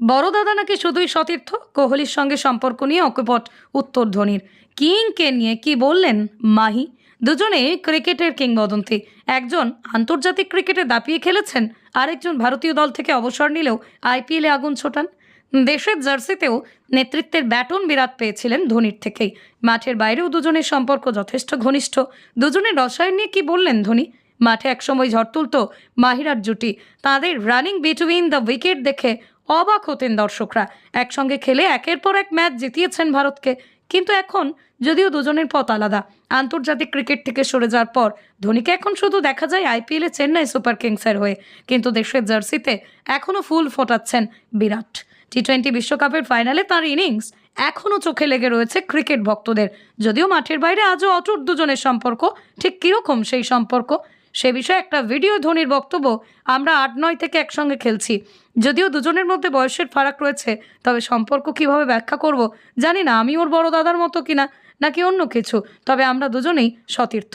বড় দাদা নাকি শুধুই সতীর্থ? কোহলির সঙ্গে সম্পর্ক নিয়ে অকপট উত্তর ধোনির। কিংকে নিয়ে কি বললেন মাহি? দুজনে ক্রিকেটের কিংবদন্তি। একজন আন্তর্জাতিক ক্রিকেটে দাপিয়ে খেলেছেন, আরেকজন ভারতীয় দল থেকে অবসর নিলেও আইপিএলে আগুন ছোটান। দেশের জার্সিতেও নেতৃত্বের ব্যাটন বিরাট পেয়েছিলেন ধোনির থেকেই। মাঠের বাইরেও দুজনের সম্পর্ক যথেষ্ট ঘনিষ্ঠ। দুজনের রসায়ন নিয়ে কি বললেন ধোনি? মাঠে একসময় ঝড় তুলত মাহিরার জুটি। তাদের রানিং বিটুইন দ্য উইকেট দেখে অবাক হতেন দর্শকরা। একসঙ্গে খেলে একের পর এক ম্যাচ জিতিয়েছেন ভারতকে। কিন্তু এখন যদিও দুজনের পথ আলাদা, আন্তর্জাতিক ক্রিকেট থেকে সরে যাওয়ার পর ধোনিকে এখন শুধু দেখা যায় আইপিএলে চেন্নাই সুপার কিংসের হয়ে। কিন্তু দেশের জার্সিতে এখনও ফুল ফোটাচ্ছেন বিরাট। টি টোয়েন্টি বিশ্বকাপের ফাইনালে তার ইনিংস এখনও চোখে লেগে রয়েছে ক্রিকেট ভক্তদের। যদিও মাঠের বাইরে আজও অটুট দুজনের সম্পর্ক, ঠিক কীরকম সেই সম্পর্ক সে বিষয়ে একটা ভিডিও ধোনির বক্তব্য আমরা আট নয় থেকে একসঙ্গে খেলছি। যদিও দুজনের মধ্যে বয়সের ফারাক রয়েছে, তবে সম্পর্ক কীভাবে ব্যাখ্যা করব জানি না। আমি ওর বড় দাদার মতো কিনা, নাকি অন্য কিছু? তবে আমরা দুজনেই সতীর্থ।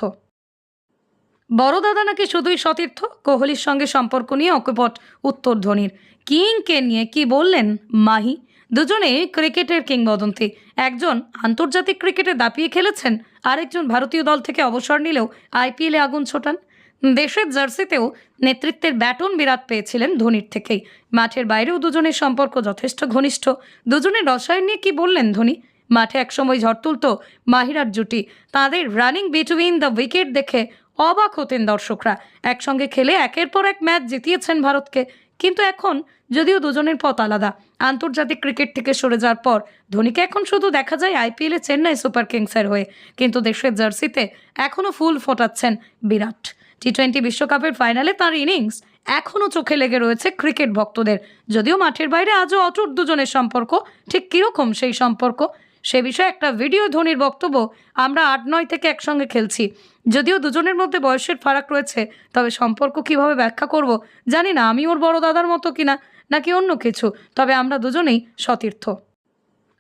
বড় দাদা নাকি শুধুই সতীর্থ? কোহলির সঙ্গে সম্পর্ক নিয়ে অকপট উত্তর ধোনির। কিংকে নিয়ে কি বললেন মাহি? দুজনে ক্রিকেটের কিংবদন্তি। একজন আন্তর্জাতিক ক্রিকেটে দাপিয়ে খেলেছেন, আরেকজন ভারতীয় দল থেকে অবসর নিলেও আইপিএলে আগুন ছোটান। দেশের জার্সিতেও নেতৃত্বের ব্যাটন বিরাট পেয়েছিলেন ধোনির থেকেই। মাঠের বাইরেও দুজনের সম্পর্ক যথেষ্ট ঘনিষ্ঠ। দুজনের রসায়ন নিয়ে কি বললেন ধোনি? মাঠে একসময় ঝড় তুলত মাহিরার জুটি। তাদের রানিং বিটুইন দ্য উইকেট দেখে অবাক হতেন দর্শকরা। একসঙ্গে খেলে একের পর এক ম্যাচ জিতিয়েছেন ভারতকে। কিন্তু এখন যদিও দুজনের পথ আলাদা, আন্তর্জাতিক ক্রিকেট থেকে সরে যাওয়ার পর ধোনিকে এখন শুধু দেখা যায় আইপিএলে চেন্নাই সুপার কিংসের হয়ে। কিন্তু দেশের জার্সিতে এখনও ফুল ফোটাচ্ছেন বিরাট। টি টোয়েন্টি বিশ্বকাপের ফাইনালে তার ইনিংস এখনও চোখে লেগে রয়েছে ক্রিকেট ভক্তদের। যদিও মাঠের বাইরে আজও অটুট দুজনের সম্পর্ক, ঠিক কীরকম সেই সম্পর্ক, সে বিষয়ে একটা ভিডিও ধোনির বক্তব্য আমরা আট নয় থেকে একসঙ্গে খেলছি। যদিও দুজনের মধ্যে বয়সের ফারাক রয়েছে, তবে সম্পর্ক কীভাবে ব্যাখ্যা করব জানি না। আমি ওর বড় দাদার মতো কিনা নাকি অন্য কিছু? তবে আমরা দুজনেই সতীর্থ।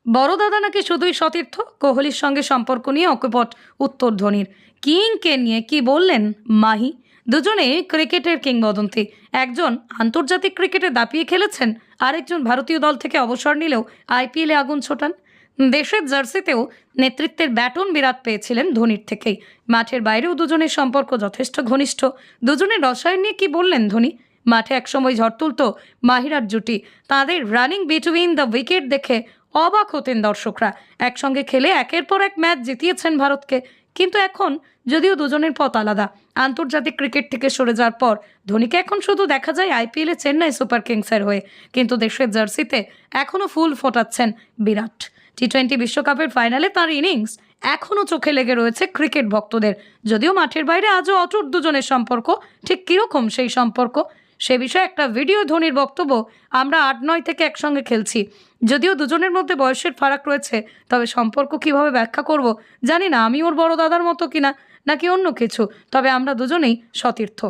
বড় দাদা নাকি শুধুই সতীর্থ? কোহলির সঙ্গে সম্পর্ক নিয়ে অকপট উত্তর ধোনির। কিংকে নিয়ে কি বললেন মাহি? দুজনে ক্রিকেটের কিংবদন্তি। একজন আন্তর্জাতিক ক্রিকেটে দাপিয়ে খেলেছেন, আরেকজন ভারতীয় দল থেকে অবসর নিলেও আইপিএলে আগুন ছোটান। দেশের জার্সিতেও নেতৃত্বের ব্যাটন বিরাট পেয়েছিলেন ধোনির থেকেই। মাঠের বাইরেও দুজনের সম্পর্ক যথেষ্ট ঘনিষ্ঠ। দুজনের রসায়ন নিয়ে কি বললেন ধোনি? মাঠে একসময় ঝড় তুলত মাহিরার জুটি। তাদের রানিং বিটুইন দ্য উইকেট দেখে অবাক হতেন দর্শকরা। একসঙ্গে খেলে একের পর এক ম্যাচ জিতিয়েছেন ভারতকে। কিন্তু এখন যদিও দুজনের পথ আলাদা, আন্তর্জাতিক ক্রিকেট থেকে সরে যাওয়ার পর ধোনিকে এখন শুধু দেখা যায় আইপিএলে চেন্নাই সুপার কিংসের হয়ে। কিন্তু দেশের জার্সিতে এখনও ফুল ফোটাচ্ছেন বিরাট। টি টোয়েন্টি বিশ্বকাপের ফাইনালে তার ইনিংস এখনও চোখে লেগে রয়েছে ক্রিকেট ভক্তদের। যদিও মাঠের বাইরে আজও অটুট দুজনের সম্পর্ক, ঠিক কীরকম সেই সম্পর্ক সে বিষয়ে একটা ভিডিও ধোনির বক্তব্য আমরা আট নয় থেকে একসঙ্গে খেলছি। যদিও দুজনের মধ্যে বয়সের ফারাক রয়েছে, তবে সম্পর্ক কীভাবে ব্যাখ্যা করব জানি না। আমি ওর বড় দাদার মতো কিনা, নাকি অন্য কিছু? তবে আমরা দুজনেই সতীর্থ।